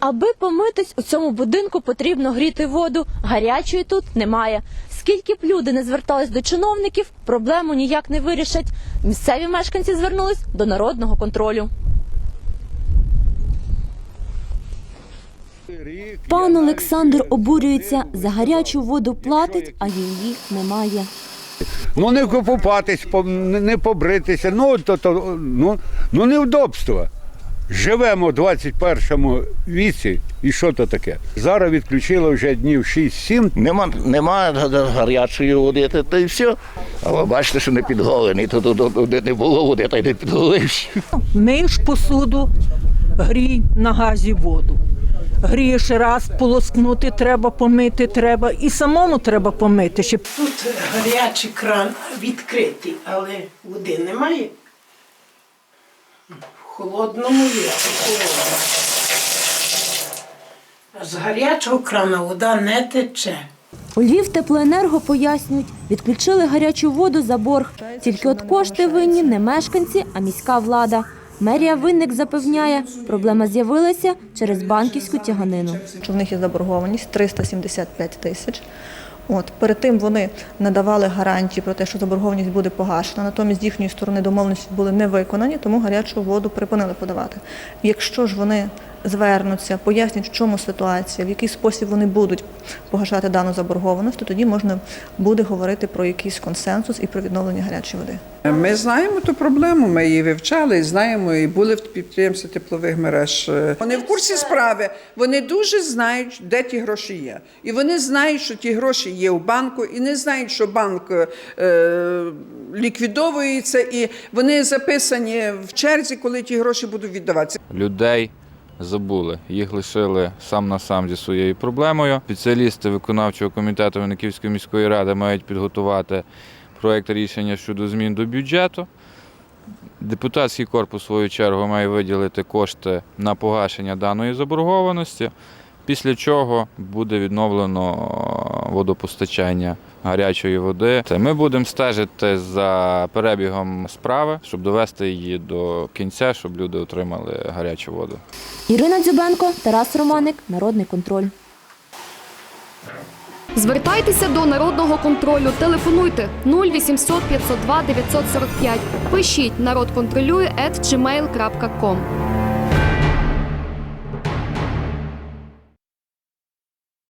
Аби помитись у цьому будинку потрібно гріти воду. Гарячої тут немає. Скільки б люди не звертались до чиновників, проблему ніяк не вирішать. Місцеві мешканці звернулись до народного контролю. Пан Олександр обурюється за гарячу воду платить, а її немає. Ну не купатись, не побритися, ну то, то ну, ну невдобство. Живемо в 21 віці, і що то таке? Зараз відключили вже днів 6-7. Нема, нема гарячої води, та, й все. А ви бачите, що не підголений, то не було води, та й не підголився. Миєш посуду, грій на газі воду. Грієш раз, полоскнути треба, помити треба. І самому треба помити. Щоб Тут гарячий кран відкритий, але води немає. Холодному є. А з гарячого крана вода не тече. У Львів теплоенерго пояснюють, відключили гарячу воду за борг. Тільки от кошти винні не мешканці, а міська влада. Мерія Винник запевняє, проблема з'явилася через банківську тяганину. що в них є заборгованість 375 тисяч. От перед тим вони надавали гарантії про те, що заборгованість буде погашена. Натомість з їхньої сторони домовленості були не виконані, тому гарячу воду припинили подавати. Якщо ж вони звернуться, пояснять, в чому ситуація, в який спосіб вони будуть погашати дану заборгованість, то тоді можна буде говорити про якийсь консенсус і про відновлення гарячої води. Ми знаємо ту проблему, ми її вивчали, і знаємо, і були в підприємстві теплових мереж. Вони в курсі справи, вони дуже знають, де ті гроші є. І вони знають, що ті гроші є у банку, і не знають, що банк е, ліквідовується, і вони записані в черзі, коли ті гроші будуть віддаватися. людей забули. Їх лишили сам на сам зі своєю проблемою. Спеціалісти виконавчого комітету Винниківської міської ради мають підготувати проєкт рішення щодо змін до бюджету. Депутатський корпус, в свою чергу, має виділити кошти на погашення даної заборгованості, після чого буде відновлено водопостачання гарячої води. Це Ми будемо стежити за перебігом справи, щоб довести її до кінця, щоб люди отримали гарячу воду. Ірина Дзюбенко, Тарас Романик, Народний контроль. Звертайтеся до народного контролю. Телефонуйте 0800 502 945. Пишіть народ контролює at gmail.com.